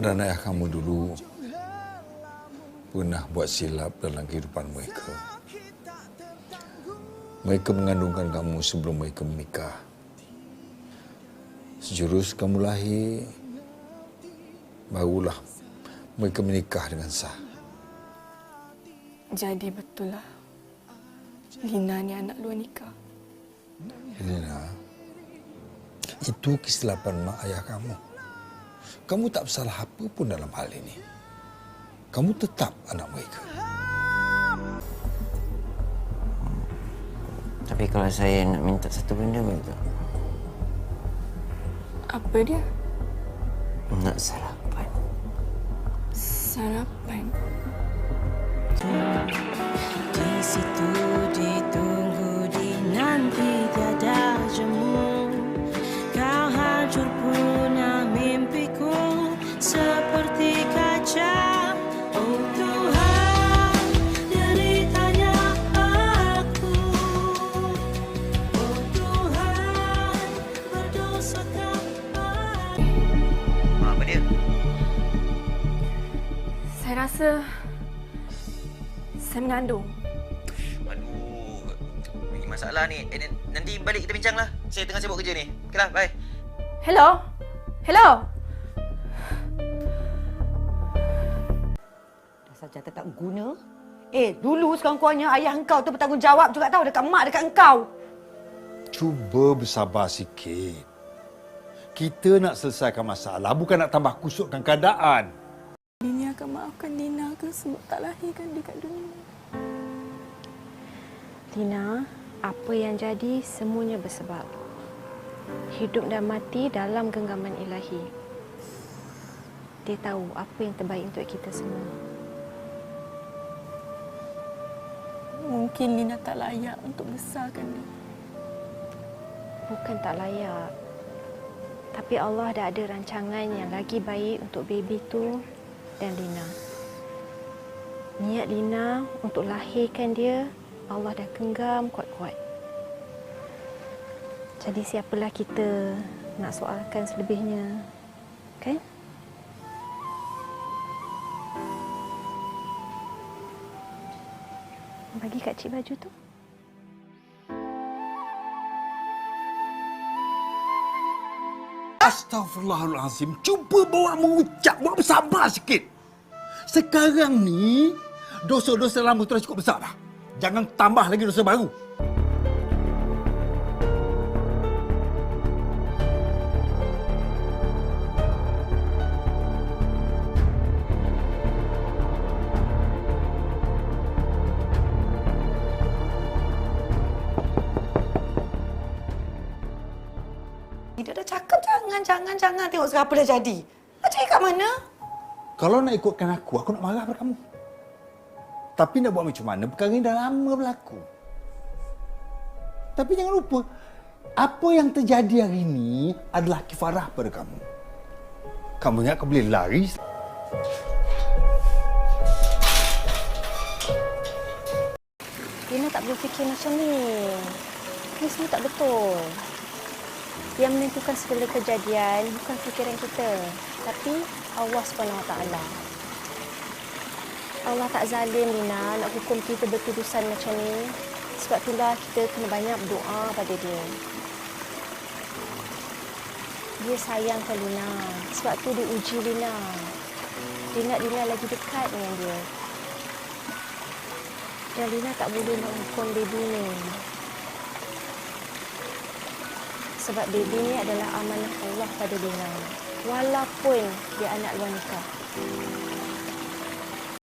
dan ayah kamu dulu pernah buat silap dalam kehidupan mereka. Mereka mengandungkan kamu sebelum mereka menikah. Sejurus kamu lahir, barulah mereka menikah dengan sah. Jadi betul lah. Lina ni anak luar nikah. Helena, itu kesilapan mak ayah kamu. Kamu tak bersalah apa pun dalam hal ini. Kamu tetap anak mereka. Tapi kalau saya nak minta satu benda boleh tak? Apa dia? Nak sarapan. Sarapan. Rasa saya mengandung. Aduh, ini masalah ni. Eh, nanti balik kita bincang lah. Saya tengah sibuk kerja ni. Okay lah, bye. Hello? Hello? Dasar jatuh tak guna. Eh, dulu sekurang-kurangnya ayah engkau tu bertanggungjawab juga tahu dekat mak dekat engkau. Cuba bersabar sikit. Kita nak selesaikan masalah, bukan nak tambah kusutkan keadaan. Maafkan Lina ke sebab tak lahirkan dekat dunia. Lina, apa yang jadi semuanya bersebab. Hidup dan mati dalam genggaman ilahi. Dia tahu apa yang terbaik untuk kita semua. Mungkin Lina tak layak untuk besarkan dia. Bukan tak layak. Tapi Allah dah ada rancangan yang lagi baik untuk baby tu dan Lina. Niat Lina untuk lahirkan dia, Allah dah genggam kuat-kuat. Jadi siapalah kita nak soalkan selebihnya. Kan? Bagi kat cik baju tu. Astaghfirullahalazim. Cuba bawa mengucap, bawa bersabar sikit. Sekarang ni, dosa-dosa lama tu dah cukup besar dah. Jangan tambah lagi dosa baru. Jangan, jangan. Tengok sekarang apa dah jadi. Nak cari kat mana? Kalau nak ikutkan aku, aku nak marah pada kamu. Tapi nak buat macam mana, perkara ini dah lama berlaku. Tapi jangan lupa, apa yang terjadi hari ini adalah kifarah pada kamu. Kamu ingat kau boleh lari? Lina tak boleh fikir macam ni. Ini semua tak betul. Yang menentukan segala kejadian bukan fikiran kita, tapi Allah SWT. Allah tak zalim Lina nak hukum kita bertudusan macam ni. Sebab itulah kita kena banyak berdoa pada dia. Dia sayangkan Lina. Sebab tu dia uji Lina. Dia nak Lina lagi dekat dengan dia. Dan Lina tak boleh nak hukum baby ni. Sebab baby ni adalah amanah Allah pada Lina. Walaupun dia anak nikah.